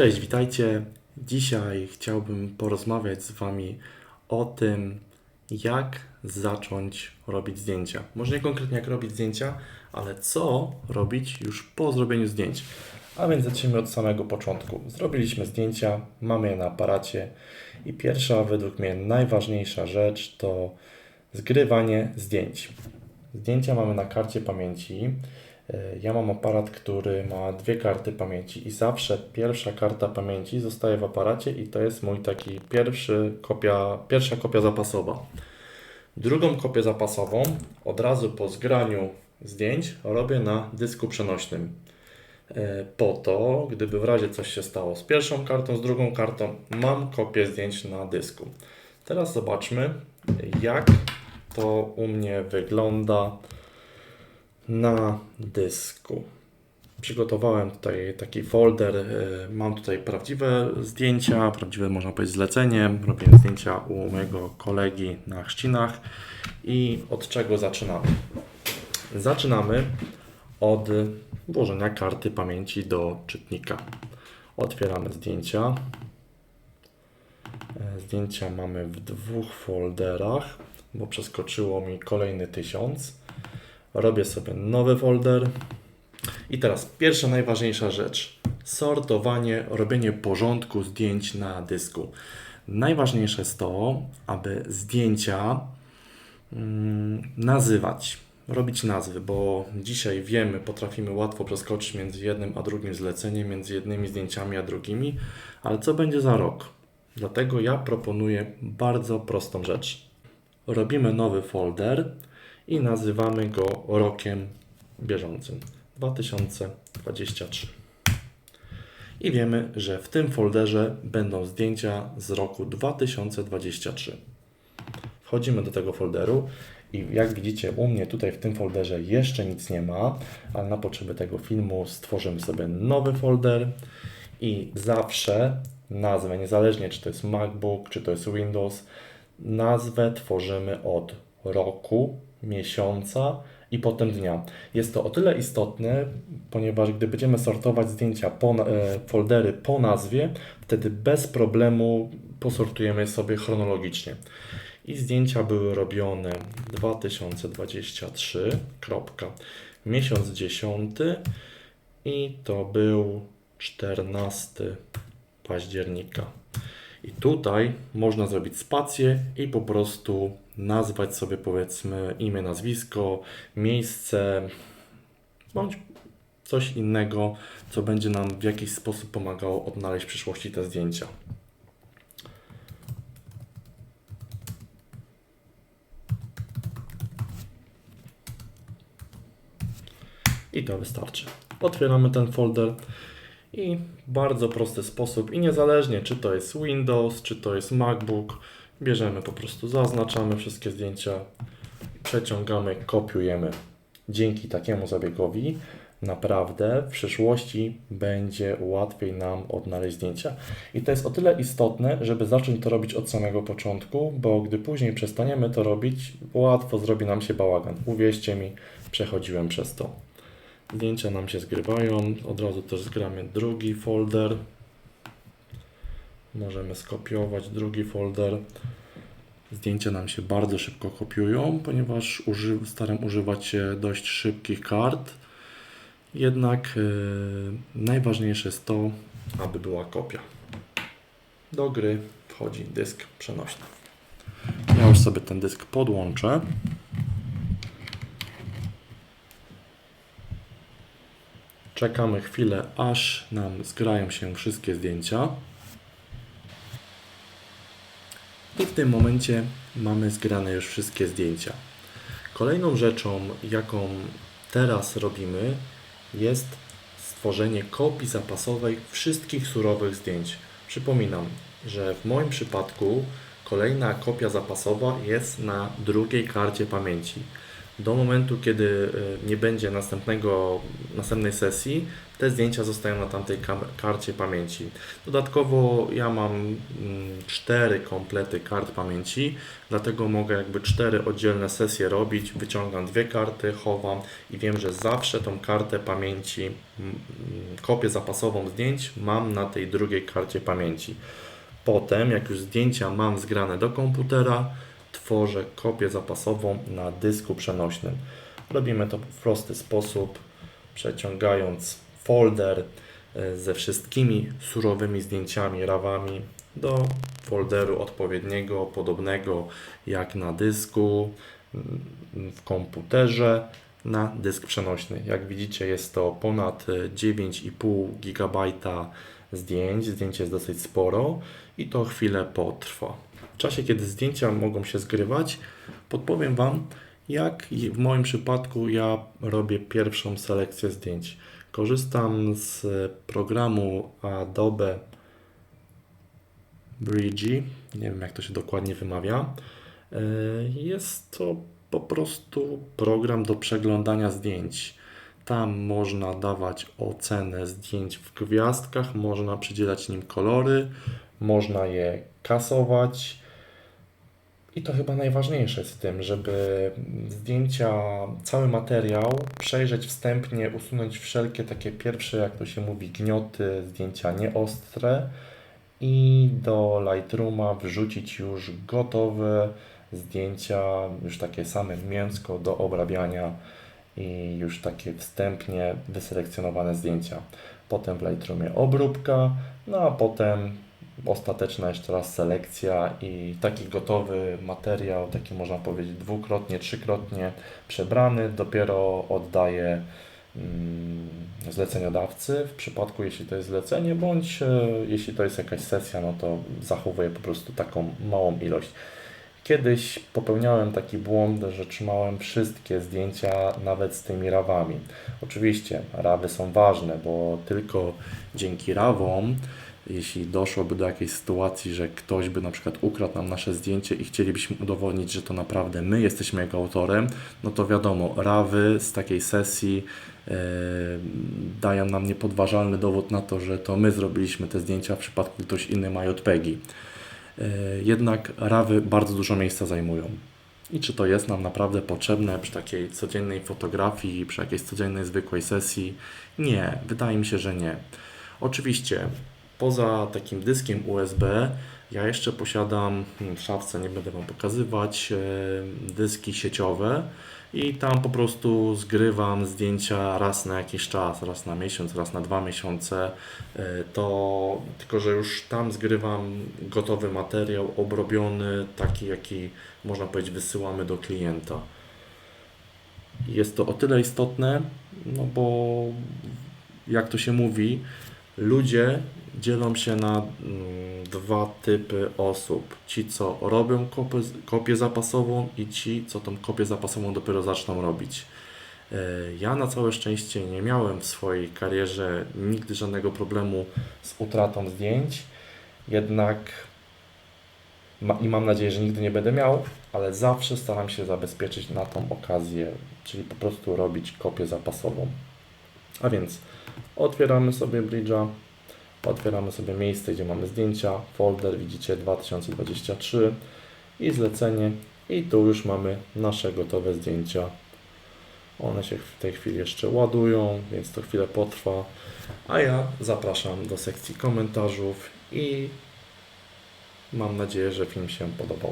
Cześć, witajcie. Dzisiaj chciałbym porozmawiać z Wami o tym, jak zacząć robić zdjęcia. Może nie konkretnie jak robić zdjęcia, ale co robić już po zrobieniu zdjęć. A więc zacznijmy od samego początku. Zrobiliśmy zdjęcia, mamy je na aparacie i pierwsza, według mnie najważniejsza rzecz to zgrywanie zdjęć. Zdjęcia mamy na karcie pamięci. E, Ja mam aparat, który ma dwie karty pamięci i zawsze pierwsza karta pamięci zostaje w aparacie i to jest mój taki pierwszy kopia, pierwsza kopia zapasowa. Drugą kopię zapasową od razu po zgraniu zdjęć robię na dysku przenośnym. E, Po to, gdyby w razie coś się stało z pierwszą kartą, z drugą kartą, mam kopię zdjęć na dysku. Teraz zobaczmy, jak to u mnie wygląda na dysku. Przygotowałem tutaj taki folder. e, Mam tutaj prawdziwe zdjęcia, prawdziwe można powiedzieć zlecenie. Robię zdjęcia u mojego kolegi na chrzcinach. I od czego zaczynamy? Zaczynamy od włożenia karty pamięci do czytnika. Otwieramy zdjęcia. E, Zdjęcia mamy w dwóch folderach, bo przeskoczyło mi kolejny tysiąc. Robię sobie nowy folder. I teraz pierwsza najważniejsza rzecz. Sortowanie, robienie porządku zdjęć na dysku. Najważniejsze jest to, aby zdjęcia mm, nazywać, robić nazwy, bo dzisiaj wiemy, potrafimy łatwo przeskoczyć między jednym a drugim zleceniem, między jednymi zdjęciami a drugimi, ale co będzie za rok? Dlatego ja proponuję bardzo prostą rzecz. Robimy nowy folder i nazywamy go rokiem bieżącym 2023. I wiemy, że w tym folderze będą zdjęcia z roku 2023. Wchodzimy do tego folderu i jak widzicie u mnie tutaj w tym folderze jeszcze nic nie ma, ale na potrzeby tego filmu stworzymy sobie nowy folder i zawsze nazwę, niezależnie czy to jest MacBook, czy to jest Windows, nazwę tworzymy od roku, miesiąca i potem dnia. Jest to o tyle istotne, ponieważ gdy będziemy sortować zdjęcia po, e, foldery po nazwie, wtedy bez problemu posortujemy je sobie chronologicznie. I zdjęcia były robione 2023, kropka, miesiąc 10 i to był 14 października. I tutaj można zrobić spację i po prostu nazwać sobie powiedzmy imię, nazwisko, miejsce bądź coś innego, co będzie nam w jakiś sposób pomagało odnaleźć w przyszłości te zdjęcia. I to wystarczy. Otwieramy ten folder i bardzo prosty sposób i niezależnie czy to jest Windows, czy to jest MacBook, bierzemy po prostu, zaznaczamy wszystkie zdjęcia, przeciągamy, kopiujemy. Dzięki takiemu zabiegowi naprawdę w przyszłości będzie łatwiej nam odnaleźć zdjęcia. I to jest o tyle istotne, żeby zacząć to robić od samego początku, bo gdy później przestaniemy to robić, łatwo zrobi nam się bałagan. Uwierzcie mi, przechodziłem przez to. Zdjęcia nam się zgrywają. Od razu też zgramy drugi folder. Możemy skopiować drugi folder. Zdjęcia nam się bardzo szybko kopiują, ponieważ uży, staram używać się dość szybkich kart. Jednak yy, najważniejsze jest to, aby była kopia. Do gry wchodzi dysk przenośny. Ja już sobie ten dysk podłączę. Czekamy chwilę, aż nam zgrają się wszystkie zdjęcia. I w tym momencie mamy zgrane już wszystkie zdjęcia. Kolejną rzeczą, jaką teraz robimy, jest stworzenie kopii zapasowej wszystkich surowych zdjęć. Przypominam, że w moim przypadku kolejna kopia zapasowa jest na drugiej karcie pamięci. Do momentu, kiedy y, nie będzie następnego, następnej sesji, te zdjęcia zostają na tamtej karcie pamięci. Dodatkowo ja mam mm, cztery komplety kart pamięci, dlatego mogę jakby cztery oddzielne sesje robić. Wyciągam dwie karty, chowam i wiem, że zawsze tą kartę pamięci, kopię zapasową zdjęć mam na tej drugiej karcie pamięci. Potem, jak już zdjęcia mam zgrane do komputera, tworzę kopię zapasową na dysku przenośnym. Robimy to w prosty sposób, przeciągając folder e, ze wszystkimi surowymi zdjęciami, rawami do folderu odpowiedniego, podobnego jak na dysku, mm, w komputerze, na dysk przenośny. Jak widzicie, jest to ponad e, 9,5 GB zdjęć. Zdjęcie jest dosyć sporo i to chwilę potrwa. Czasie, kiedy zdjęcia mogą się zgrywać, podpowiem Wam, jak w moim przypadku ja robię pierwszą selekcję zdjęć. Korzystam z programu Adobe Bridge, nie wiem jak to się dokładnie wymawia. E, Jest to po prostu program do przeglądania zdjęć. Tam można dawać ocenę zdjęć w gwiazdkach, można przydzielać nim kolory, można je kasować. I to chyba najważniejsze z tym, żeby zdjęcia, cały materiał przejrzeć wstępnie, usunąć wszelkie takie pierwsze, jak to się mówi, gnioty, zdjęcia nieostre i do Lightrooma wrzucić już gotowe zdjęcia, już takie same mięsko do obrabiania i już takie wstępnie wyselekcjonowane zdjęcia. Potem w Lightroomie obróbka, no a potem ostateczna jeszcze raz selekcja i taki gotowy materiał, taki można powiedzieć dwukrotnie, trzykrotnie przebrany, dopiero oddaję mm, zleceniodawcy w przypadku jeśli to jest zlecenie, bądź e, jeśli to jest jakaś sesja, no to zachowuję po prostu taką małą ilość. Kiedyś popełniałem taki błąd, że trzymałem wszystkie zdjęcia, nawet z tymi rawami. Oczywiście rawy są ważne, bo tylko dzięki rawom, jeśli doszłoby do jakiejś sytuacji, że ktoś by na przykład ukradł nam nasze zdjęcie i chcielibyśmy udowodnić, że to naprawdę my jesteśmy jego autorem, no to wiadomo, rawy z takiej sesji e, dają nam niepodważalny dowód na to, że to my zrobiliśmy te zdjęcia, w przypadku gdy ktoś inny ma JPEGi. E, Jednak rawy bardzo dużo miejsca zajmują. I czy to jest nam naprawdę potrzebne przy takiej codziennej fotografii, przy jakiejś codziennej zwykłej sesji? Nie, wydaje mi się, że nie. Oczywiście, poza takim dyskiem USB, ja jeszcze posiadam hmm, w szafce, nie będę Wam pokazywać, e, dyski sieciowe i tam po prostu zgrywam zdjęcia raz na jakiś czas, raz na miesiąc, raz na dwa miesiące. E, To tylko, że już tam zgrywam gotowy materiał, obrobiony, taki jaki można powiedzieć wysyłamy do klienta. Jest to o tyle istotne, no bo jak to się mówi, ludzie dzielą się na mm, dwa typy osób. Ci, co robią kopię, zapasową i ci, co tą kopię zapasową dopiero zaczną robić. E, Ja na całe szczęście nie miałem w swojej karierze nigdy żadnego problemu z utratą zdjęć, jednak i mam nadzieję, że nigdy nie będę miał, ale zawsze staram się zabezpieczyć na tą okazję, czyli po prostu robić kopię zapasową. A więc otwieramy sobie Bridge'a, otwieramy sobie miejsce, gdzie mamy zdjęcia, folder, widzicie 2023 i zlecenie i tu już mamy nasze gotowe zdjęcia. One się w tej chwili jeszcze ładują, więc to chwilę potrwa. A ja zapraszam do sekcji komentarzów i mam nadzieję, że film się podobał.